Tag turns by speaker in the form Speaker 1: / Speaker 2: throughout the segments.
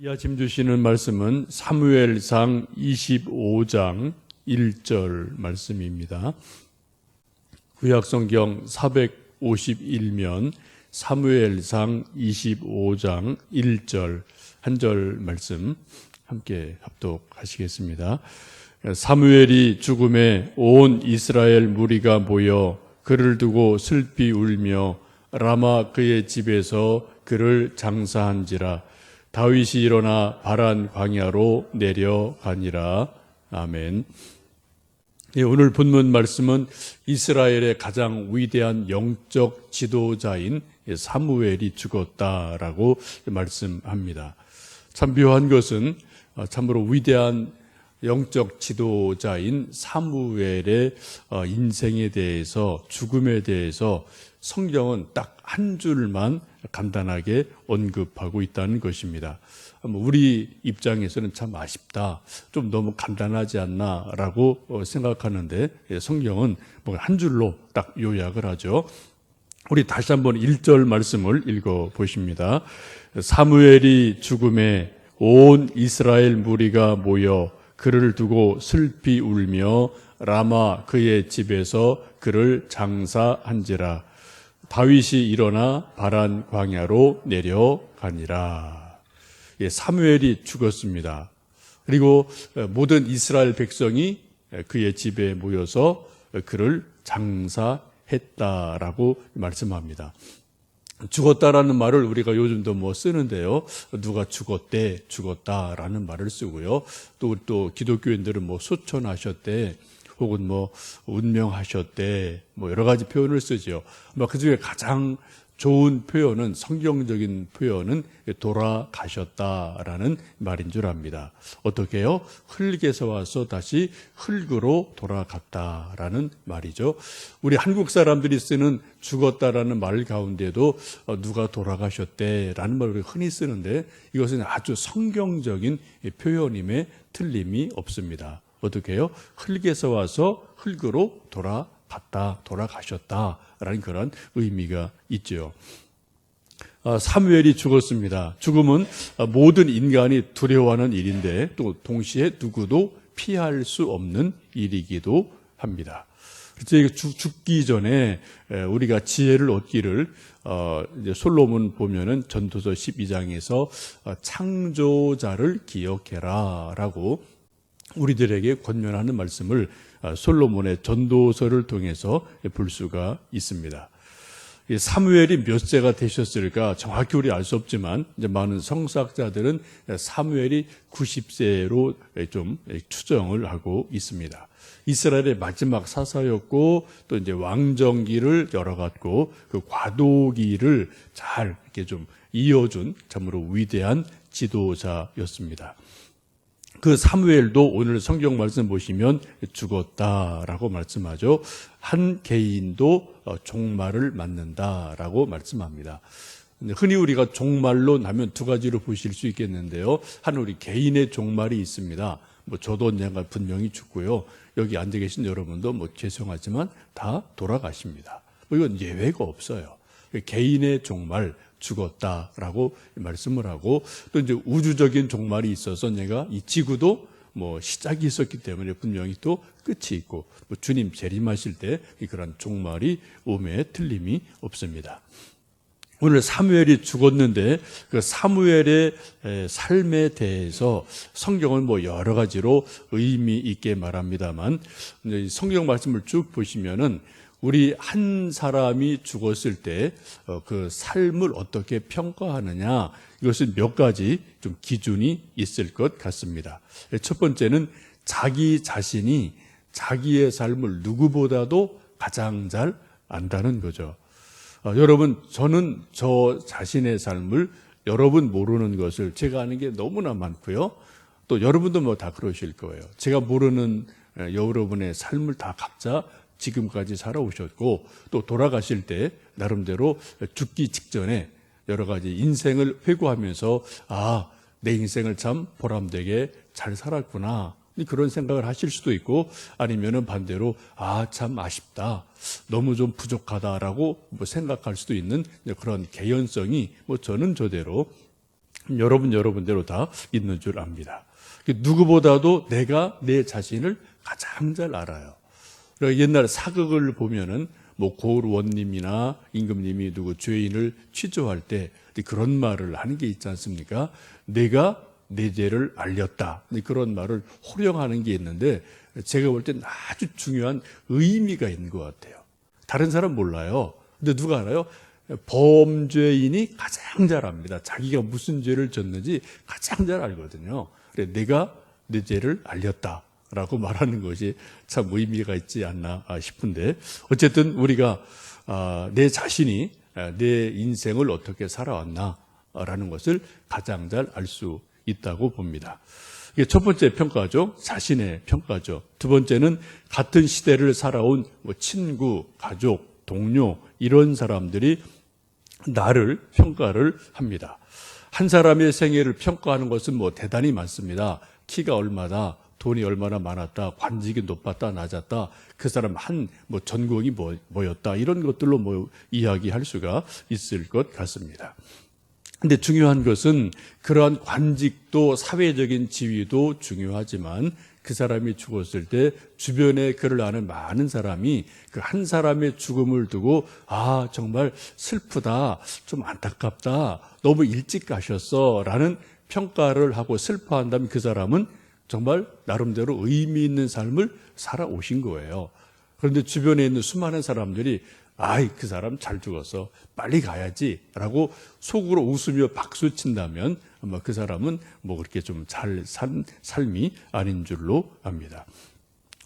Speaker 1: 이 아침 주시는 말씀은 사무엘상 25장 1절 말씀입니다. 구약성경 451면 사무엘상 25장 1절 한 절 말씀 함께 합독하시겠습니다. 사무엘이 죽음에 온 이스라엘 무리가 모여 그를 두고 슬피 울며 라마 그의 집에서 그를 장사한지라 다윗이 일어나 바란 광야로 내려가니라. 아멘. 예, 오늘 본문 말씀은 이스라엘의 가장 위대한 영적 지도자인 사무엘이 죽었다라고 말씀합니다. 참 묘한 것은 어, 참으로 위대한 영적 지도자인 사무엘의 어, 인생에 대해서 죽음에 대해서 성경은 딱 한 줄만 간단하게 언급하고 있다는 것입니다. 뭐 우리 입장에서는 참 아쉽다. 좀 너무 간단하지 않나라고 어, 생각하는데 예, 성경은 뭐한 줄로 딱 요약을 하죠. 우리 다시 한번 1절 말씀을 읽어 보십니다. 사무엘이 죽음에 온 이스라엘 무리가 모여 그를 두고 슬피 울며 라마 그의 집에서 그를 장사한지라 다윗이 일어나 바란 광야로 내려가니라. 예, 사무엘이 죽었습니다. 그리고 모든 이스라엘 백성이 그의 집에 모여서 그를 장사했다라고 말씀합니다. 죽었다라는 말을 우리가 요즘도 뭐 쓰는데요. 누가 죽었대, 죽었다라는 말을 쓰고요. 또, 또 기독교인들은 뭐 소천하셨대, 혹은 뭐 운명하셨대, 뭐 여러 가지 표현을 쓰죠. 그 중에 가장 좋은 표현은 성경적인 표현은 돌아가셨다라는 말인 줄 압니다. 어떻게요? 흙에서 와서 다시 흙으로 돌아갔다라는 말이죠. 우리 한국 사람들이 쓰는 죽었다라는 말 가운데도 어, 누가 돌아가셨대라는 말을 흔히 쓰는데 이것은 아주 성경적인 표현임에 틀림이 없습니다. 어떻게요? 흙에서 와서 흙으로 돌아갔다, 돌아가셨다라는 그런 의미가 있죠. 아, 사무엘이 죽었습니다. 죽음은 모든 인간이 두려워하는 일인데 또 동시에 누구도 피할 수 없는 일이기도 합니다. 그래서 죽기 전에 우리가 지혜를 얻기를 어, 솔로몬 보면은 전도서 12장에서 어, 창조자를 기억해라라고 우리들에게 권면하는 말씀을 아, 솔로몬의 전도서를 통해서 볼 수가 있습니다. 사무엘이 몇 세가 되셨을까 정확히 우리 알 수 없지만 이제 많은 성사학자들은 사무엘이 90세로 좀 추정을 하고 있습니다. 이스라엘의 마지막 사사였고 또 이제 왕정기를 열어갔고 그 과도기를 잘 이렇게 좀 이어준 참으로 위대한 지도자였습니다. 그 사무엘도 오늘 성경 말씀 보시면 죽었다라고 말씀하죠. 한 개인도 어, 종말을 맞는다라고 말씀합니다. 흔히 우리가 종말로 나면 두 가지로 보실 수 있겠는데요. 한 우리 개인의 종말이 있습니다. 뭐 저도 언젠가 분명히 죽고요. 여기 앉아 계신 여러분도 뭐 죄송하지만 다 돌아가십니다. 뭐 이건 예외가 없어요. 개인의 종말, 죽었다라고 말씀을 하고 또 이제 우주적인 종말이 있어서 내가 이 지구도 뭐 시작이 있었기 때문에 분명히 또 끝이 있고 뭐 주님 재림하실 때 그런 종말이 오매 틀림이 없습니다. 오늘 사무엘이 죽었는데 그 사무엘의 삶에 대해서 성경은 뭐 여러 가지로 의미 있게 말합니다만 성경 말씀을 쭉 보시면은 우리 한 사람이 죽었을 때그 어, 삶을 어떻게 평가하느냐 이것은 몇 가지 좀 기준이 있을 것 같습니다. 첫 번째는 자기 자신이 자기의 삶을 누구보다도 가장 잘 안다는 거죠. 어, 여러분, 저는 저 자신의 삶을 여러분 모르는 것을 제가 아는 게 너무나 많고요. 또 여러분도 뭐 다 그러실 거예요. 제가 모르는 여러분의 삶을 다 각자 지금까지 살아오셨고 또 돌아가실 때 나름대로 죽기 직전에 여러 가지 인생을 회고하면서 아, 내 인생을 참 보람되게 잘 살았구나. 그런 생각을 하실 수도 있고 아니면은 반대로 아, 참 아쉽다. 너무 좀 부족하다라고 뭐 생각할 수도 있는 그런 개연성이 뭐 저는 저대로 여러분 여러분대로 다 있는 줄 압니다. 그 누구보다도 내가 내 자신을 가장 잘 알아요. 그러니까 옛날 사극을 보면은 뭐 고을원님이나 임금님이 누구 죄인을 취조할 때 그런 말을 하는 게 있지 않습니까? 내가 내 죄를 알렸다. 그런 말을 호령하는 게 있는데 제가 볼 땐 아주 중요한 의미가 있는 것 같아요. 다른 사람 몰라요. 근데 누가 알아요? 범죄인이 가장 잘 압니다. 자기가 무슨 죄를 졌는지 가장 잘 알거든요. 그래, 내가 내 죄를 알렸다 라고 말하는 것이 참 의미가 있지 않나 싶은데 어쨌든 우리가 아, 내 자신이 아, 내 인생을 어떻게 살아왔나라는 것을 가장 잘 알 수 있다고 봅니다. 이게 첫 번째 평가죠. 자신의 평가죠. 두 번째는 같은 시대를 살아온 뭐 친구, 가족, 동료 이런 사람들이 나를 평가를 합니다. 한 사람의 생애를 평가하는 것은 뭐 대단히 많습니다. 키가 얼마다, 돈이 얼마나 많았다, 관직이 높았다, 낮았다, 그 사람 한 뭐 전공이 뭐, 뭐였다, 이런 것들로 뭐 이야기할 수가 있을 것 같습니다. 근데 중요한 것은 그러한 관직도 사회적인 지위도 중요하지만 그 사람이 죽었을 때 주변에 그를 아는 많은 사람이 그 한 사람의 죽음을 두고 아 정말 슬프다 좀 안타깝다 너무 일찍 가셨어라는 평가를 하고 슬퍼한다면 그 사람은 정말 나름대로 의미 있는 삶을 살아오신 거예요. 그런데 주변에 있는 수많은 사람들이 아이, 그 사람 잘 죽었어. 빨리 가야지. 라고 속으로 웃으며 박수 친다면 아마 그 사람은 뭐 그렇게 좀 잘 산 삶이 아닌 줄로 압니다.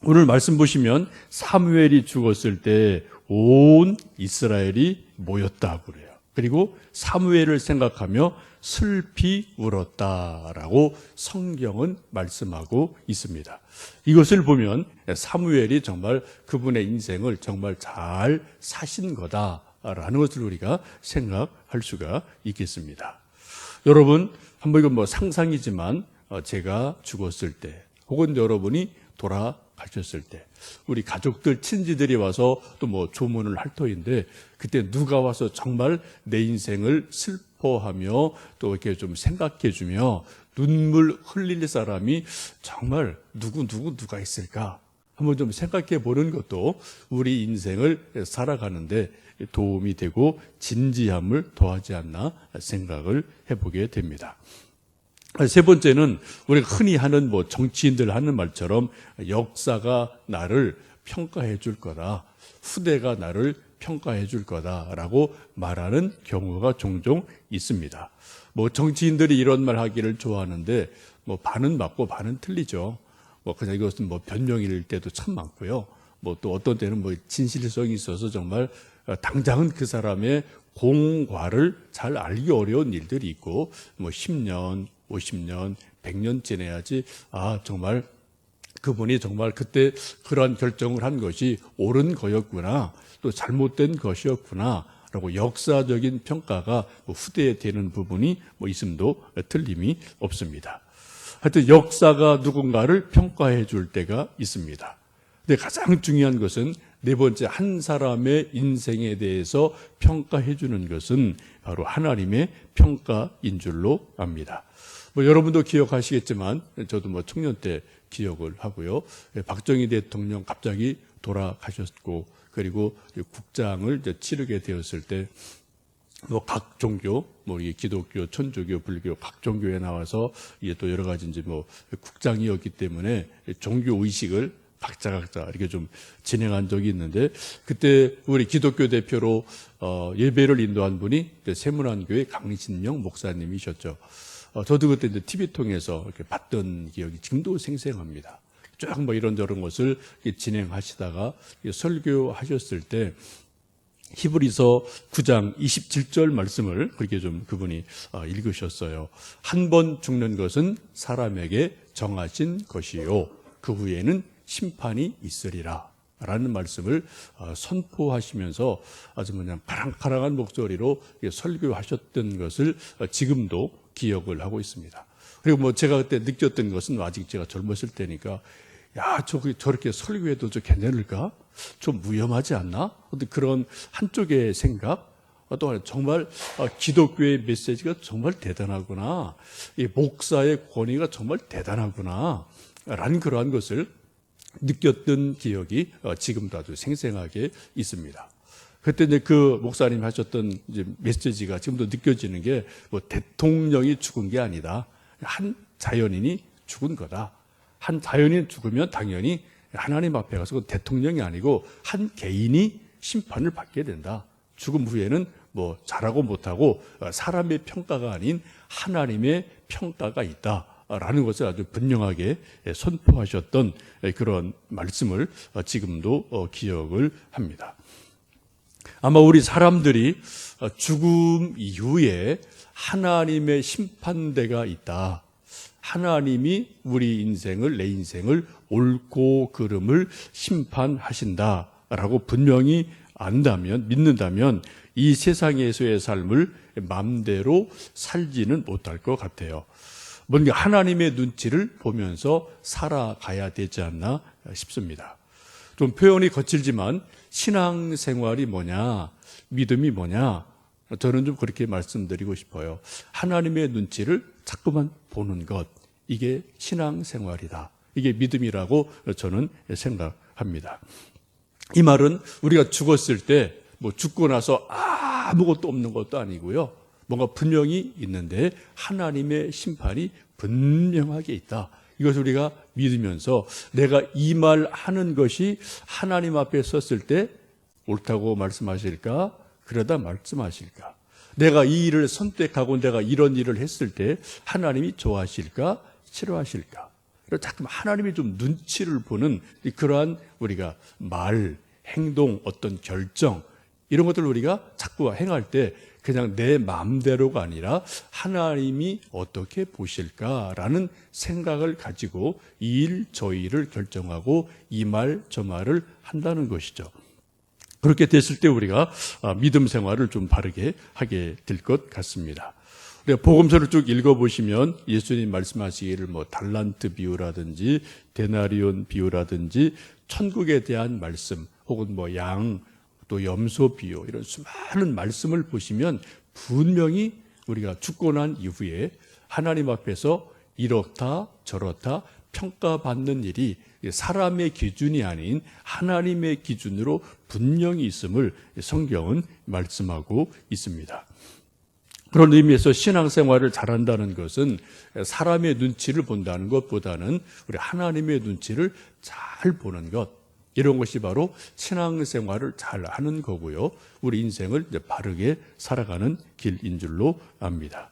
Speaker 1: 오늘 말씀 보시면 사무엘이 죽었을 때 온 이스라엘이 모였다고 그래요. 그리고 사무엘을 생각하며 슬피 울었다라고 성경은 말씀하고 있습니다. 이것을 보면 사무엘이 정말 그분의 인생을 정말 잘 사신 거다라는 것을 우리가 생각할 수가 있겠습니다. 여러분, 한번 이건 뭐 상상이지만 어, 제가 죽었을 때 혹은 여러분이 돌아가셨을 때 우리 가족들 친지들이 와서 또 뭐 조문을 할 터인데 그때 누가 와서 정말 내 인생을 슬퍼하며 또 이렇게 좀 생각해 주며 눈물 흘릴 사람이 정말 누구 누구 누가 있을까 한번 좀 생각해 보는 것도 우리 인생을 살아가는데 도움이 되고 진지함을 더하지 않나 생각을 해보게 됩니다. 세 번째는 우리가 흔히 하는 뭐 정치인들 하는 말처럼 역사가 나를 평가해 줄 거다. 후대가 나를 평가해 줄 거다라고 말하는 경우가 종종 있습니다. 뭐 정치인들이 이런 말 하기를 좋아하는데 뭐 반은 맞고 반은 틀리죠. 뭐 그냥 이것은 뭐 변명일 때도 참 많고요. 뭐 또 어떤 때는 뭐 진실성이 있어서 정말 당장은 그 사람의 공과를 잘 알기 어려운 일들이 있고 뭐 10년, 50년, 100년 지내야지 아 정말 그분이 정말 그때 그러한 결정을 한 것이 옳은 거였구나 또 잘못된 것이었구나 라고 역사적인 평가가 뭐 후대에 되는 부분이 뭐 있음도 틀림이 없습니다. 하여튼 역사가 누군가를 평가해 줄 때가 있습니다. 근데 가장 중요한 것은 네 번째 한 사람의 인생에 대해서 평가해 주는 것은 바로 하나님의 평가인 줄로 압니다. 뭐 여러분도 기억하시겠지만 저도 뭐 청년 때 기억을 하고요. 박정희 대통령 갑자기 돌아가셨고 그리고 국장을 치르게 되었을 때 뭐각 종교, 뭐 이게 기독교, 천주교, 불교 각 종교에 나와서 이게 또 여러 가지 이제 뭐 국장이었기 때문에 종교 의식을 각자 각자 이렇게 좀 진행한 적이 있는데 그때 우리 기독교 대표로 어 예배를 인도한 분이 세문안교회 강신영 목사님이셨죠. 어 저도 그때 이제 TV 통해서 이렇게 봤던 기억이 지금도 생생합니다. 쭉뭐 이런저런 것을 진행하시다가 설교하셨을 때 히브리서 9장 27절 말씀을 그렇게 좀 그분이 어, 읽으셨어요. 한 번 죽는 것은 사람에게 정하신 것이요. 그 후에는 심판이 있으리라. 라는 말씀을 어, 선포하시면서 아주 그냥 바랑바랑한 목소리로 설교하셨던 것을 어, 지금도 기억을 하고 있습니다. 그리고 뭐 제가 그때 느꼈던 것은 아직 제가 젊었을 때니까 야, 저, 저렇게 설교해도 저 괜찮을까? 좀 위험하지 않나? 어떤 그런 한쪽의 생각, 또 정말 아, 기독교의 메시지가 정말 대단하구나. 이 목사의 권위가 정말 대단하구나. 라는 그러한 것을 느꼈던 기억이 어, 지금도 아주 생생하게 있습니다. 그때 이제 그 목사님 하셨던 이제 메시지가 지금도 느껴지는 게 뭐 대통령이 죽은 게 아니다. 한 자연인이 죽은 거다. 한 자연인 죽으면 당연히 하나님 앞에 가서 그 대통령이 아니고 한 개인이 심판을 받게 된다. 죽음 후에는 뭐 잘하고 못하고 어, 사람의 평가가 아닌 하나님의 평가가 있다. 라는 것을 아주 분명하게 선포하셨던 그런 말씀을 어, 지금도 어, 기억을 합니다. 아마 우리 사람들이 죽음 이후에 하나님의 심판대가 있다. 하나님이 우리 인생을, 내 인생을 옳고 그름을 심판하신다 라고 분명히 안다면, 믿는다면 이 세상에서의 삶을 마음대로 살지는 못할 것 같아요. 뭔가 하나님의 눈치를 보면서 살아가야 되지 않나 싶습니다. 좀 표현이 거칠지만 신앙 생활이 뭐냐, 믿음이 뭐냐, 저는 좀 그렇게 말씀드리고 싶어요. 하나님의 눈치를 자꾸만 보는 것, 이게 신앙 생활이다. 이게 믿음이라고 저는 생각합니다. 이 말은 우리가 죽었을 때 뭐 죽고 나서 아무것도 없는 것도 아니고요. 뭔가 분명히 있는데 하나님의 심판이 분명하게 있다. 이것을 우리가 믿으면서 내가 이 말 하는 것이 하나님 앞에 섰을 때 옳다고 말씀하실까? 그러다 말씀하실까? 내가 이 일을 선택하고 내가 이런 일을 했을 때 하나님이 좋아하실까? 싫어하실까? 자꾸 하나님이 좀 눈치를 보는 그러한 우리가 말, 행동, 어떤 결정, 이런 것들을 우리가 자꾸 행할 때 그냥 내 마음대로가 아니라 하나님이 어떻게 보실까라는 생각을 가지고 이 일, 저 일을 결정하고 이 말, 저 말을 한다는 것이죠. 그렇게 됐을 때 우리가 아, 믿음 생활을 좀 바르게 하게 될 것 같습니다. 복음서를 쭉 읽어보시면 예수님 말씀하시기를 뭐 달란트 비유라든지 데나리온 비유라든지 천국에 대한 말씀 혹은 뭐 양, 또 염소 비유 이런 수많은 말씀을 보시면 분명히 우리가 죽고 난 이후에 하나님 앞에서 이렇다 저렇다 평가받는 일이 사람의 기준이 아닌 하나님의 기준으로 분명히 있음을 성경은 말씀하고 있습니다. 그런 의미에서 신앙생활을 잘한다는 것은 사람의 눈치를 본다는 것보다는 우리 하나님의 눈치를 잘 보는 것, 이런 것이 바로 신앙생활을 잘 하는 거고요. 우리 인생을 바르게 살아가는 길인 줄로 압니다.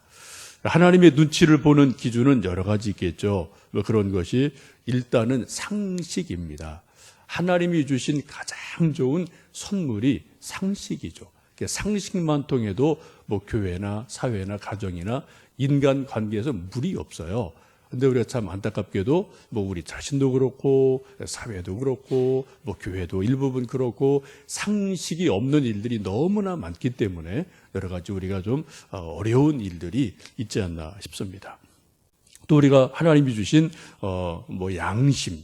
Speaker 1: 하나님의 눈치를 보는 기준은 여러 가지 있겠죠. 뭐 그런 것이 일단은 상식입니다. 하나님이 주신 가장 좋은 선물이 상식이죠. 상식만 통해도 뭐 교회나 사회나 가정이나 인간 관계에서 물이 없어요. 근데 우리가 참 안타깝게도 뭐 우리 자신도 그렇고 사회도 그렇고 뭐 교회도 일부분 그렇고 상식이 없는 일들이 너무나 많기 때문에 여러 가지 우리가 좀 어, 어려운 일들이 있지 않나 싶습니다. 또 우리가 하나님이 주신 어뭐 양심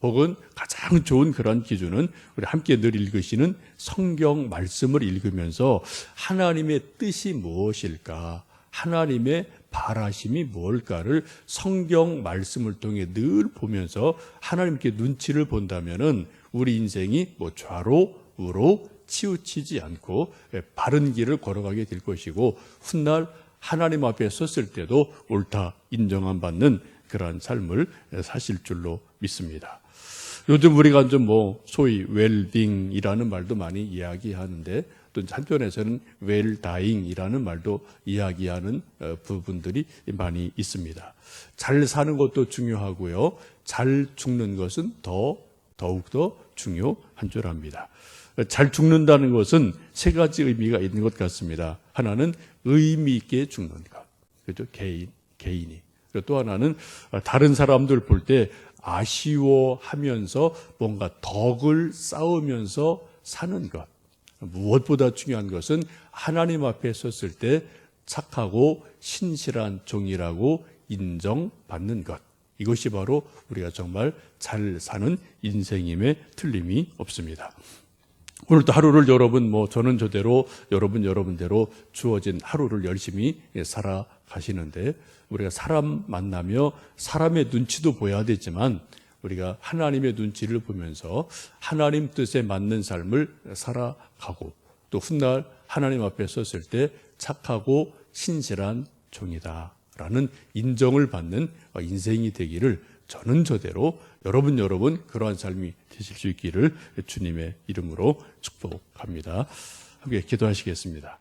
Speaker 1: 혹은 가장 좋은 그런 기준은 우리 함께 늘 읽으시는 성경 말씀을 읽으면서 하나님의 뜻이 무엇일까? 하나님의 바라심이 뭘까를 성경 말씀을 통해 늘 보면서 하나님께 눈치를 본다면은 우리 인생이 뭐 좌로 우로 치우치지 않고 바른 길을 걸어가게 될 것이고 훗날 하나님 앞에 섰을 때도 옳다 인정함 받는 그러한 삶을 사실 줄로 믿습니다. 요즘 우리가 좀 뭐 소위 웰빙이라는 말도 많이 이야기하는데 또 한편에서는 웰 다잉이라는 말도 이야기하는 어, 부분들이 많이 있습니다. 잘 사는 것도 중요하고요. 잘 죽는 것은 더 더욱더 중요한 줄 압니다. 잘 죽는다는 것은 세 가지 의미가 있는 것 같습니다. 하나는 의미 있게 죽는 것. 그죠? 개인, 개인이. 또 하나는 다른 사람들 볼 때 아쉬워하면서 뭔가 덕을 쌓으면서 사는 것. 무엇보다 중요한 것은 하나님 앞에 섰을 때 착하고 신실한 종이라고 인정받는 것. 이것이 바로 우리가 정말 잘 사는 인생임에 틀림이 없습니다. 오늘도 하루를 여러분 뭐 저는 저대로 여러분 여러분대로 주어진 하루를 열심히 살아가시는데 우리가 사람 만나며 사람의 눈치도 보여야 되지만 우리가 하나님의 눈치를 보면서 하나님 뜻에 맞는 삶을 살아가고 또 훗날 하나님 앞에 섰을 때 착하고 신실한 종이다라는 인정을 받는 인생이 되기를 저는 저대로 여러분 여러분 그러한 삶이 되실 수 있기를 주님의 이름으로 축복합니다. 함께 기도하시겠습니다.